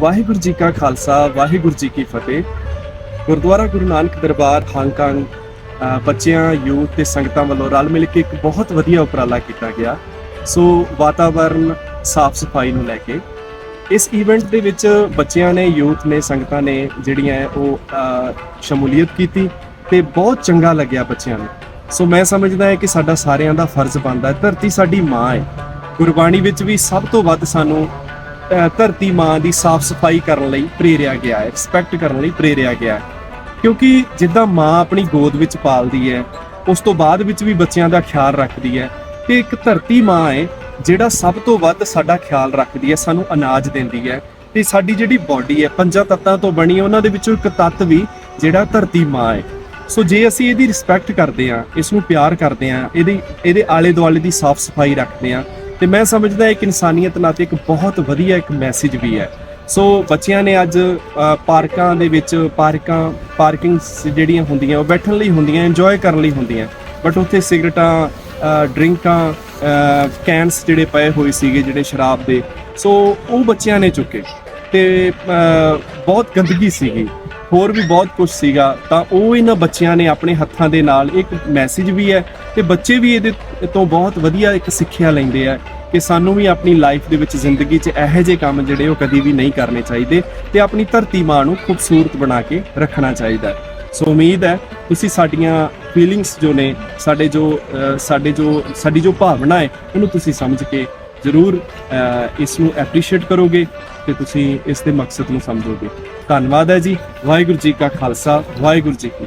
ਵਾਹਿਗੁਰੂ ਜੀ ਕਾ ਖਾਲਸਾ, ਵਾਹਿਗੁਰੂ ਜੀ ਕੀ ਫਤਿਹ। ਗੁਰਦੁਆਰਾ ਗੁਰੂ ਨਾਨਕ ਦਰਬਾਰ ਹਾਂਗਕਾਂਗ ਬੱਚਿਆਂ, ਯੂਥ ਤੇ ਸੰਗਤਾਂ ਵੱਲੋਂ ਰਲ ਮਿਲ ਕੇ ਇੱਕ ਬਹੁਤ ਵਧੀਆ ਉਪਰਾਲਾ ਕੀਤਾ ਗਿਆ। ਸੋ ਵਾਤਾਵਰਨ ਸਾਫ਼ ਸਫ਼ਾਈ ਨੂੰ ਲੈ ਕੇ ਇਸ ਇਵੈਂਟ ਦੇ ਵਿੱਚ ਬੱਚਿਆਂ ਨੇ, ਯੂਥ ਨੇ, ਸੰਗਤਾਂ ਨੇ ਜਿਹੜੀਆਂ ਉਹ ਸ਼ਮੂਲੀਅਤ ਕੀਤੀ ਤੇ ਬਹੁਤ ਚੰਗਾ ਲੱਗਿਆ ਬੱਚਿਆਂ ਨੂੰ। ਸੋ ਮੈਂ ਸਮਝਦਾ ਹੈ ਕਿ ਸਾਡਾ ਸਾਰਿਆਂ ਦਾ ਫਰਜ਼ ਬਣਦਾ ਹੈ, ਧਰਤੀ ਸਾਡੀ ਮਾਂ ਹੈ। ਗੁਰਬਾਣੀ ਵਿੱਚ ਵੀ ਸਭ ਤੋਂ ਵੱਧ ਸਾਨੂੰ ਧਰਤੀ ਮਾਂ ਦੀ ਸਾਫ਼ ਸਫ਼ਾਈ ਕਰਨ ਲਈ ਪ੍ਰੇਰਿਆ ਗਿਆ ਹੈ ਰਿਸਪੈਕਟ ਕਰਨ ਲਈ ਪ੍ਰੇਰਿਆ ਗਿਆ ਹੈ। ਕਿਉਂਕਿ ਜਿੱਦਾਂ ਮਾਂ ਆਪਣੀ ਗੋਦ ਵਿੱਚ ਪਾਲਦੀ ਹੈ, ਉਸ ਤੋਂ ਬਾਅਦ ਵਿੱਚ ਵੀ ਬੱਚਿਆਂ ਦਾ ਖਿਆਲ ਰੱਖਦੀ ਹੈ। ਤੇ ਇੱਕ ਧਰਤੀ ਮਾਂ ਹੈ, ਜਿਹੜਾ ਸਭ ਤੋਂ ਵੱਧ ਸਾਡਾ ਖਿਆਲ ਰੱਖਦੀ ਹੈ, ਸਾਨੂੰ ਅਨਾਜ ਦਿੰਦੀ ਹੈ। ਤੇ ਸਾਡੀ ਜਿਹੜੀ ਬਾਡੀ ਹੈ, ਪੰਜਾਂ ਤੱਤਾਂ ਤੋਂ ਬਣੀ ਉਹਨਾਂ ਦੇ ਵਿੱਚੋਂ ਇੱਕ ਤੱਤ ਵੀ ਜਿਹੜਾ ਧਰਤੀ ਮਾਂ ਹੈ। ਸੋ ਜੇ ਅਸੀਂ ਇਹਦੀ ਰਿਸਪੈਕਟ ਕਰਦੇ ਹਾਂ, ਇਸ ਨੂੰ ਪਿਆਰ ਕਰਦੇ ਹਾਂ, ਇਹਦੀ ਇਹਦੇ ਆਲੇ ਦੁਆਲੇ ਦੀ ਸਾਫ਼ ਸਫ਼ਾਈ ਰੱਖਦੇ ਹਾਂ ਤੇ ਮੈਂ ਸਮਝਦਾ ਇੱਕ ਇਨਸਾਨੀਅਤ ਨਾਤੇ ਇੱਕ ਬਹੁਤ ਵਧੀਆ ਇੱਕ ਮੈਸੇਜ ਵੀ ਹੈ। ਸੋ ਬੱਚਿਆਂ ਨੇ ਅੱਜ ਪਾਰਕਾਂ ਦੇ ਵਿੱਚ ਪਾਰਕਾਂ, ਪਾਰਕਿੰਗਸ ਜਿਹੜੀਆਂ ਹੁੰਦੀਆਂ, ਉਹ ਬੈਠਣ ਲਈ ਹੁੰਦੀਆਂ ਇੰਜੋਏ ਕਰਨ ਲਈ ਹੁੰਦੀਆਂ। ਬਟ ਉੱਥੇ ਸਿਗਰਟਾਂ ਡਰਿੰਕਾਂ ਕੈਨਸ ਜਿਹੜੇ ਪਏ ਹੋਏ ਸੀਗੇ, ਜਿਹੜੇ ਸ਼ਰਾਬ ਦੇ। ਸੋ ਉਹ ਬੱਚਿਆਂ ਨੇ ਚੁੱਕੇ। ਤੇ ਬਹੁਤ ਗੰਦਗੀ ਸੀਗੀ। ਹੋਰ ਵੀ ਬਹੁਤ ਕੁਝ ਸੀਗਾ, ਤਾਂ ਉਹ ਇਹਨਾਂ ਬੱਚਿਆਂ ਨੇ ਆਪਣੇ ਹੱਥਾਂ ਦੇ ਨਾਲ ਇੱਕ ਮੈਸੇਜ ਵੀ ਹੈ ਤੇ ਬੱਚੇ ਵੀ ਇਹਦੇ ਤੋਂ ਬਹੁਤ ਵਧੀਆ ਇੱਕ ਸਿੱਖਿਆ ਲੈਂਦੇ ਆ ਕਿ ਸਾਨੂੰ ਵੀ ਆਪਣੀ ਲਾਈਫ ਦੇ ਵਿੱਚ ਜ਼ਿੰਦਗੀ 'ਚ ਇਹੋ ਜਿਹੇ ਕੰਮ ਜਿਹੜੇ ਉਹ ਕਦੀ ਵੀ ਨਹੀਂ ਕਰਨੇ ਚਾਹੀਦੇ ਤੇ ਆਪਣੀ ਧਰਤੀ ਮਾਂ ਨੂੰ ਖੂਬਸੂਰਤ ਬਣਾ ਕੇ ਰੱਖਣਾ ਚਾਹੀਦਾ ਹੈ। ਸੋ ਉਮੀਦ ਹੈ ਤੁਸੀਂ ਸਾਡੀਆਂ ਫੀਲਿੰਗਸ ਜੋ ਨੇ, ਸਾਡੇ ਜੋ ਸਾਡੇ ਜੋ, ਸਾਡੀ ਜੋ ਭਾਵਨਾ ਹੈ, ਉਹਨੂੰ ਤੁਸੀਂ ਸਮਝ ਕੇ ਜ਼ਰੂਰ ਇਸ ਨੂੰ ਐਪਰੀਸ਼ੀਏਟ ਕਰੋਗੇ ਤੇ ਤੁਸੀਂ ਇਸ ਦੇ ਮਕਸਦ ਨੂੰ ਸਮਝੋਗੇ। ਧੰਨਵਾਦ ਹੈ ਜੀ। ਵਾਹਿਗੁਰੂ ਜੀ ਕਾ ਖਾਲਸਾ, ਵਾਹਿਗੁਰੂ ਜੀ ਕੀ